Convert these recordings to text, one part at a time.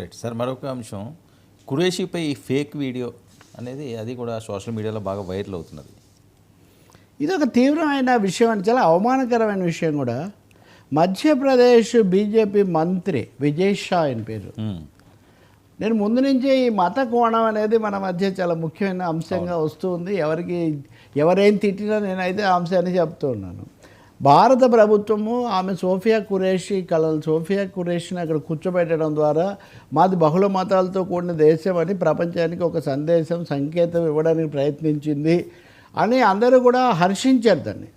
Right sir మరొక అంశం. కురేషిపై ఈ ఫేక్ వీడియో అనేది అది కూడా సోషల్ మీడియాలో బాగా వైరల్ అవుతున్నది. ఇది ఒక తీవ్రమైన విషయం అని చాలా అవమానకరమైన విషయం కూడా. మధ్యప్రదేశ్ బీజేపీ మంత్రి విజయ్ షా ఆయన పేరు. నేను ముందు నుంచి ఈ మత కోణం అనేది మన మధ్య చాలా ముఖ్యమైన అంశంగా వస్తూ ఉంది. ఎవరికి ఎవరేం తిట్టినా నేనైతే ఆ అంశాన్ని చెప్తూ ఉన్నాను. భారత ప్రభుత్వము ఆమె సోఫియా కురేషి కళలు సోఫియా కురేషిని అక్కడ కూర్చోబెట్టడం ద్వారా మాది బహుళ మతాలతో కూడిన దేశం అని ప్రపంచానికి ఒక సందేశం సంకేతం ఇవ్వడానికి ప్రయత్నించింది అని అందరూ కూడా హర్షించారు దాన్ని.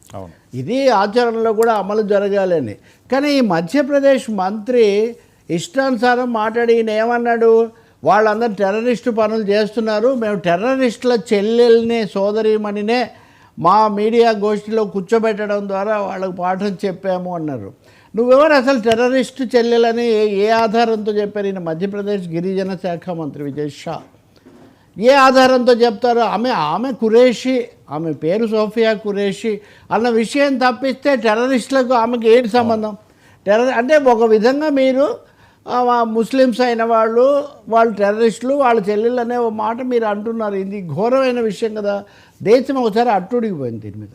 ఇది ఆచరణలో కూడా అమలు జరగాలని. కానీ ఈ మధ్యప్రదేశ్ మంత్రి ఇష్టానుసారం మాట్లాడి ఈయన ఏమన్నాడు? వాళ్ళందరూ టెర్రరిస్టు పనులు చేస్తున్నారు మేము టెర్రరిస్టుల చెల్లెల్ని సోదరిమణినే మా మీడియా గోష్ఠిలో కూర్చోబెట్టడం ద్వారా వాళ్ళకు పాఠం చెప్పాము అన్నారు. నువ్వెవరు అసలు టెర్రరిస్టు చెల్లెలని ఏ- ఏ ఆధారంతో చెప్పారు? ఈయన మధ్యప్రదేశ్ గిరిజన శాఖ మంత్రి విజయ్ షా. ఏ ఆధారంతో చెప్తారు? ఆమె ఆమె కురేషి ఆమె పేరు సోఫియా కురేషి అన్న విషయం తప్పిస్తే టెర్రరిస్టులకు ఆమెకి ఏంటి సంబంధం? టెర్రర్ అంటే ఒక విధంగా మీరు ముస్లిమ్స్ అయిన వాళ్ళు వాళ్ళు టెర్రరిస్టులు వాళ్ళ చెల్లెళ్ళు అనే ఒక మాట మీరు అంటున్నారు. ఇది ఘోరమైన విషయం కదా. దేశం ఒకసారి అట్టుడిగిపోయింది దీని మీద.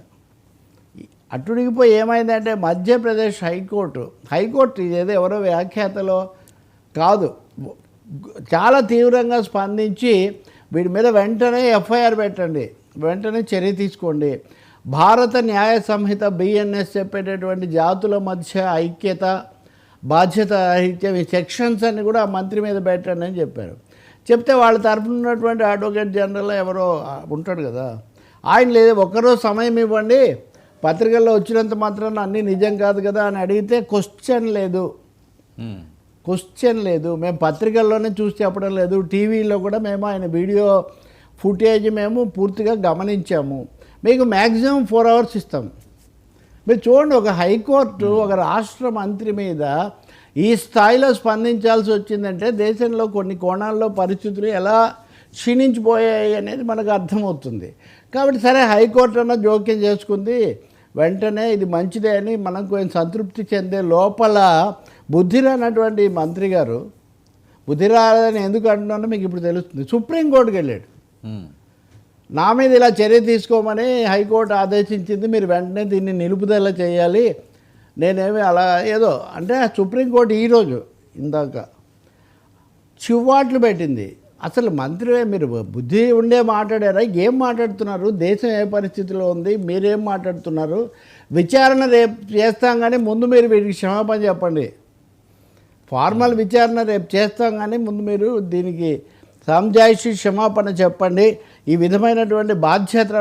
అట్టుడిగిపోయి ఏమైందంటే మధ్యప్రదేశ్ హైకోర్టు హైకోర్టు ఇదేదో ఎవరో వ్యాఖ్యాతలో కాదు. చాలా తీవ్రంగా స్పందించి వీడి మీద వెంటనే ఎఫ్ఐఆర్ పెట్టండి వెంటనే చర్య తీసుకోండి. భారత న్యాయ సంహిత బిఎన్ఎస్ చెప్పేటటువంటి జాతుల మధ్య ఐక్యత బాధ్యత ఈ సెక్షన్స్ అన్ని కూడా ఆ మంత్రి మీద పెట్టండి అని చెప్పారు. చెప్తే వాళ్ళ తరఫున ఉన్నటువంటి అడ్వకేట్ జనరల్ ఎవరో ఉంటాడు కదా. ఆయన లేదు ఒక్కరోజు సమయం ఇవ్వండి. పత్రికల్లో వచ్చినంత మాత్రాన అన్నీ నిజం కాదు కదా అని అడిగితే క్వశ్చన్ లేదు. క్వశ్చన్ లేదు. మేము పత్రికల్లోనే చూసి చెప్పడం లేదు. టీవీలో కూడా మేము ఆయన వీడియో ఫుటేజ్ మేము పూర్తిగా గమనించాము. మీకు మ్యాక్సిమం ఫోర్ అవర్స్ ఇస్తాం. మీరు చూడండి ఒక హైకోర్టు ఒక రాష్ట్ర మంత్రి మీద ఈ స్థాయిలో స్పందించాల్సి వచ్చిందంటే దేశంలో కొన్ని కోణాల్లో పరిస్థితులు ఎలా క్షీణించిపోయాయి అనేది మనకు అర్థమవుతుంది. కాబట్టి సరే హైకోర్టు అన్న జోక్యం చేసుకుంది. వెంటనే ఇది మంచిదే అని మనం కొంచెం సంతృప్తి చెందే లోపల బుద్ధిరానటువంటి మంత్రి గారు బుద్ధిరాలని ఎందుకు అంటున్నానో మీకు ఇప్పుడు తెలుస్తుంది. సుప్రీంకోర్టుకి వెళ్ళాడు. నా మీద ఇలా చర్య తీసుకోమని హైకోర్టు ఆదేశించింది. మీరు వెంటనే దీన్ని నిలుపుదల చేయాలి. నేనేమి అలా ఏదో అంటే సుప్రీంకోర్టు ఈరోజు ఇందాక చివ్వాట్లు పెట్టింది. అసలు మంత్రివే మీరు బుద్ధి ఉండే మాట్లాడారా? ఏం మాట్లాడుతున్నారు? దేశం ఏ పరిస్థితిలో ఉంది? మీరేం మాట్లాడుతున్నారు? విచారణ రేపు చేస్తాం కానీ ముందు మీరు వీరికి క్షమాపణ చెప్పండి. ఫార్మల్ విచారణ రేపు చేస్తాం కానీ ముందు మీరు దీనికి సంజాయిషి క్షమాపణ చెప్పండి. ఈ విధమైనటువంటి బాధ్యత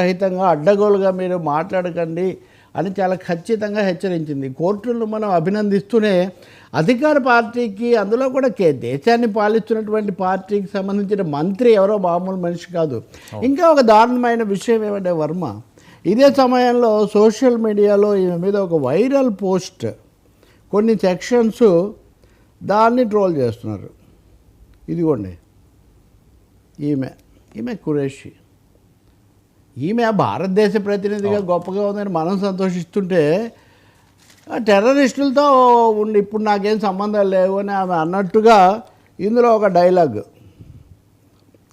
రహితంగా అడ్డగోలుగా మీరు మాట్లాడకండి. అని చాలా ఖచ్చితంగా హెచ్చరించింది. కోర్టులను మనం అభినందిస్తూనే అధికార పార్టీకి అందులో కూడా కే దేశాన్ని పాలిస్తున్నటువంటి పార్టీకి సంబంధించిన మంత్రి ఎవరో మామూలు మనిషి కాదు. ఇంకా ఒక దారుణమైన విషయం ఏమంటే వర్మ ఇదే సమయంలో సోషల్ మీడియాలో ఈమె మీద ఒక వైరల్ పోస్ట్ కొన్ని సెక్షన్స్ దాన్ని ట్రోల్ చేస్తున్నారు. ఇదిగోండి. ఈమె ఈమె కురేషి ఈమె భారతదేశ ప్రతినిధిగా గొప్పగా ఉందని మనం సంతోషిస్తుంటే టెర్రరిస్టులతో ఉండి ఇప్పుడు నాకేం సంబంధాలు లేవు అని ఆమె అన్నట్టుగా ఇందులో ఒక డైలాగ్.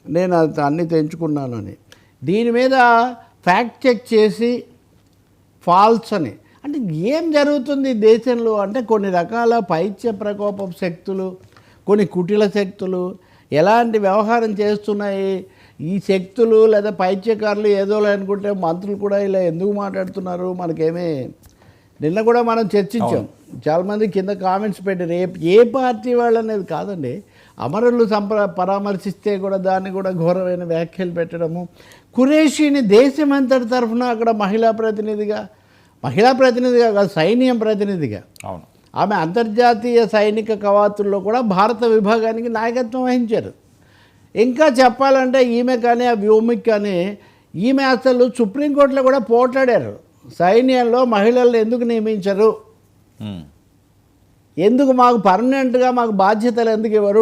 నేను అన్నీ తెంచుకున్నాను అని దీని మీద ఫ్యాక్ట్ చెక్ చేసి ఫాల్స్ అని. అంటే ఏం జరుగుతుంది దేశంలో? అంటే కొన్ని రకాల పైత్య ప్రకోప శక్తులు కొన్ని కుటిల శక్తులు ఎలాంటి వ్యవహారం చేస్తున్నాయి? ఈ శక్తులు లేదా పైత్యకారులు ఏదో అనుకుంటే మంత్రులు కూడా ఇలా ఎందుకు మాట్లాడుతున్నారు? మనకేమీ నిన్న కూడా మనం చర్చించాం. చాలామంది కింద కామెంట్స్ పెట్టారు. ఏ ఏ పార్టీ వాళ్ళు అనేది కాదండి. అమరులు సంప్ర పరామర్శిస్తే కూడా దాన్ని కూడా ఘోరమైన వ్యాఖ్యలు పెట్టడము. కురేషిని దేశమంతటి తరఫున అక్కడ మహిళా ప్రతినిధిగా మహిళా ప్రతినిధిగా కాదు సైన్యం ప్రతినిధిగా. అవును. ఆమె అంతర్జాతీయ సైనిక కవాతుల్లో కూడా భారత విభాగానికి నాయకత్వం వహించారు. ఇంకా చెప్పాలంటే ఈమె కానీ ఆ వ్యోమిక్ కానీ ఈమె అసలు సుప్రీంకోర్టులో కూడా పోట్లాడారు. సైన్యంలో మహిళలను ఎందుకు నియమించరు. ఎందుకు మాకు పర్మనెంట్గా మాకు బాధ్యతలు ఎందుకు ఇవ్వరు?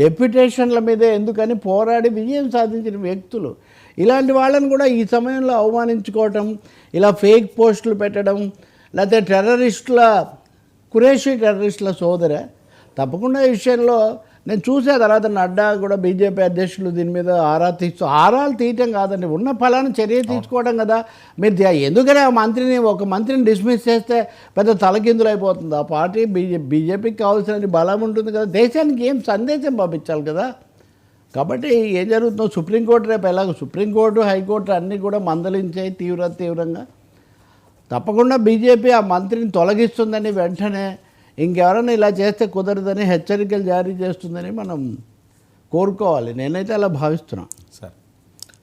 డెప్యుటేషన్ల మీదే ఎందుకని పోరాడి విజయం సాధించిన వ్యక్తులు. ఇలాంటి వాళ్ళని కూడా ఈ సమయంలో అవమానించుకోవటం ఇలా ఫేక్ పోస్టులు పెట్టడం లేకపోతే టెర్రరిస్టుల కురేషి టెర్రరిస్టుల సోదర తప్పకుండా ఈ విషయంలో నేను చూసే తర్వాత నడ్డా కూడా బీజేపీ అధ్యక్షులు దీని మీద ఆరా తీస్తూ ఆరాలు తీయటం కాదండి. ఉన్న ఫలాన్ని చర్య తీసుకోవడం కదా. మీరు ఎందుకని ఆ మంత్రిని ఒక మంత్రిని డిస్మిస్ చేస్తే పెద్ద తలకిందులు అయిపోతుంది. ఆ పార్టీ బీజే బీజేపీకి కావాల్సిన బలం ఉంటుంది కదా. దేశానికి ఏం సందేశం పంపించాలి కదా. కాబట్టి ఏం జరుగుతుందో సుప్రీంకోర్టు రేపు ఎలాగో సుప్రీంకోర్టు హైకోర్టు అన్నీ కూడా మందలించాయి తీవ్ర తీవ్రంగా. తప్పకుండా బీజేపీ ఆ మంత్రిని తొలగిస్తుందని వెంటనే ఇంకెవరైనా ఇలా చేస్తే కుదరదని హెచ్చరికలు జారీ చేస్తుందని మనం కోరుకోవాలి. నేనైతే అలా భావిస్తున్నాను సార్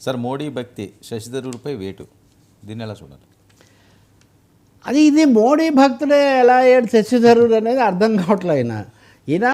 సార్ మోడీ భక్తి శశిధరూర్పై వేటు. దీన్ని ఎలా చూడాలి? అది ఇది మోడీ భక్తుడే ఎలా అయ్యాడు శశిధరుడు అనేది అర్థం కావట్లే ఆయన. ఈయన